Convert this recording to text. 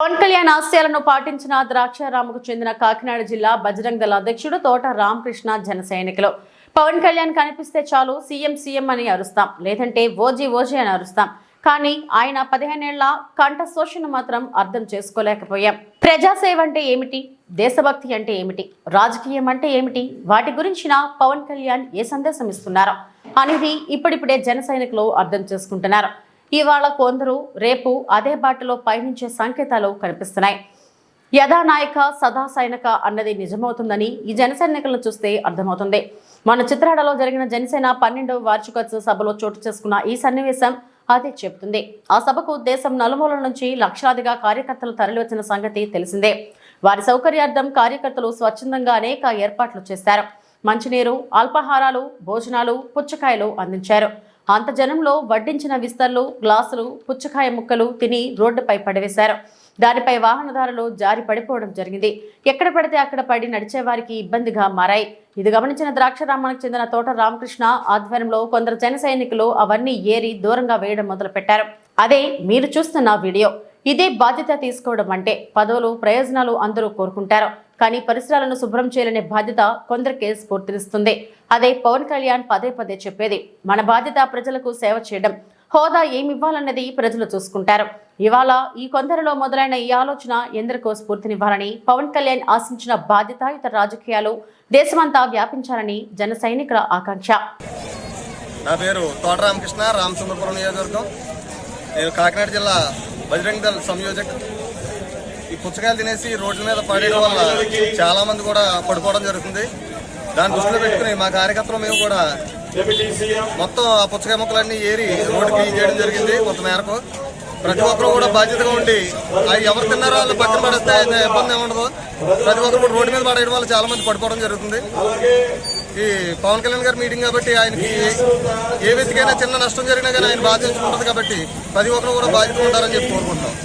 పవన్ కళ్యాణ్ ఆశయాలను పాటించిన ద్రాక్షారాముకు చెందిన కాకినాడ జిల్లా బజరంగ్ దళ అధ్యక్షుడు తోట రామకృష్ణ జన సైనికులు. పవన్ కళ్యాణ్ కనిపిస్తే చాలు సీఎం సీఎం అని అరుస్తాం. లేదంటే ఓజీ ఓజీ అని అరుస్తాం. కానీ ఆయన పదిహేనేళ్ళ కంఠ శోషను మాత్రం అర్థం చేసుకోలేకపోయాం. ప్రజాసేవ అంటే ఏమిటి? దేశభక్తి అంటే ఏమిటి? రాజకీయం అంటే ఏమిటి? వాటి గురించిన పవన్ కళ్యాణ్ ఏ సందేశం ఇస్తున్నారు అనేది ఇప్పుడిప్పుడే జన సైనికులు అర్థం చేసుకుంటున్నారు. ఇవాళ కొందరు రేపు అదే బాటలో పయనించే సంకేతాలు కనిపిస్తున్నాయి. యథానాయక సదా సైనిక అన్నది నిజమవుతుందని ఈ జనసైనికులను చూస్తే అర్థమవుతుంది. మన చిత్రాడలో జరిగిన జనసేన పన్నెండవ వార్షికోత్సవ సభలో చోటు చేసుకున్న ఈ సన్నివేశం అదే చెబుతుంది. ఆ సభకు దేశం నలుమూలల నుంచి లక్షలాదిగా కార్యకర్తలు తరలివచ్చిన సంగతి తెలిసిందే. వారి సౌకర్యార్థం కార్యకర్తలు స్వచ్ఛందంగా అనేక ఏర్పాట్లు చేశారు. మంచినీరు అల్పాహారాలు భోజనాలు పుచ్చకాయలు అందించారు. అంత జనంలో వడ్డించిన విస్తర్లు గ్లాసులు పుచ్చకాయ ముక్కలు తిని రోడ్డుపై పడివేశారు. దానిపై వాహనదారులు జారి పడిపోవడం జరిగింది. ఎక్కడ పడితే అక్కడ పడి నడిచే వారికి ఇబ్బందిగా మారాయి. ఇది గమనించిన ద్రాక్షరామానికి చెందిన తోట రామకృష్ణ ఆధ్వర్యంలో కొందరు జన సైనికులు అవన్నీ ఏరి దూరంగా వేయడం మొదలుపెట్టారు. అదే మీరు చూస్తున్న వీడియో. ఇదే బాధ్యత తీసుకోవడం అంటే పదవులు ప్రయోజనాలు అందరూ కోరుకుంటారు. కానీ పరిసరాలను శుభ్రం చేయాలనే బాధ్యత కొందరికే స్ఫూర్తినిస్తుంది. అదే పవన్ కళ్యాణ్ పదే పదే చెప్పేది మన బాధ్యత ప్రజలకు సేవ చేయడం హోదా ఏమివ్వాలన్నది ప్రజలు చూసుకుంటారు. ఇవాళ ఈ కొందరిలో మొదలైన ఈ ఆలోచన ఎందరికో స్ఫూర్తినివ్వాలని పవన్ కళ్యాణ్ ఆశించిన బాధ్యతాయుత రాజకీయాలు దేశమంతా వ్యాపించాలని జన సైనికుల ఆకాంక్ష. నా పేరు తోట రామకృష్ణ రామచంద్రపురం నియోజకవర్గం. నేను కాకినాడ జిల్లా బజరంగ్ దళ్ సంయోజక్ ఈ పుచ్చకాయలు తినేసి రోడ్ల మీద పడేయడం వల్ల చాలా మంది కూడా పడిపోవడం జరుగుతుంది. దాన్ని దృష్టిలో పెట్టుకుని మా కార్యకర్తలు మేము కూడా మొత్తం ఆ పుచ్చకాయ ముక్కలన్నీ ఏరి రోడ్డు క్లీన్ చేయడం జరిగింది కొంత మేరకు. ప్రతి ఒక్కరు కూడా బాధ్యతగా ఉండి అవి ఎవరు తిన్నారో వాళ్ళు పక్కన పడేస్తే ఇబ్బంది ఏమి ఉండదు. ప్రతి ఒక్కరు కూడా రోడ్డు మీద పడేయడం వల్ల చాలా మంది పడిపోవడం జరుగుతుంది. ఈ పవన్ కళ్యాణ్ గారి మీటింగ్ కాబట్టి ఆయనకి ఏ వ్యక్తికైనా చిన్న నష్టం జరిగినా కానీ ఆయన బాధ్యత ఉంటుంది కాబట్టి ప్రతి ఒక్కరు కూడా బాధ్యత ఉంటారని చెప్పి కోరుకుంటాం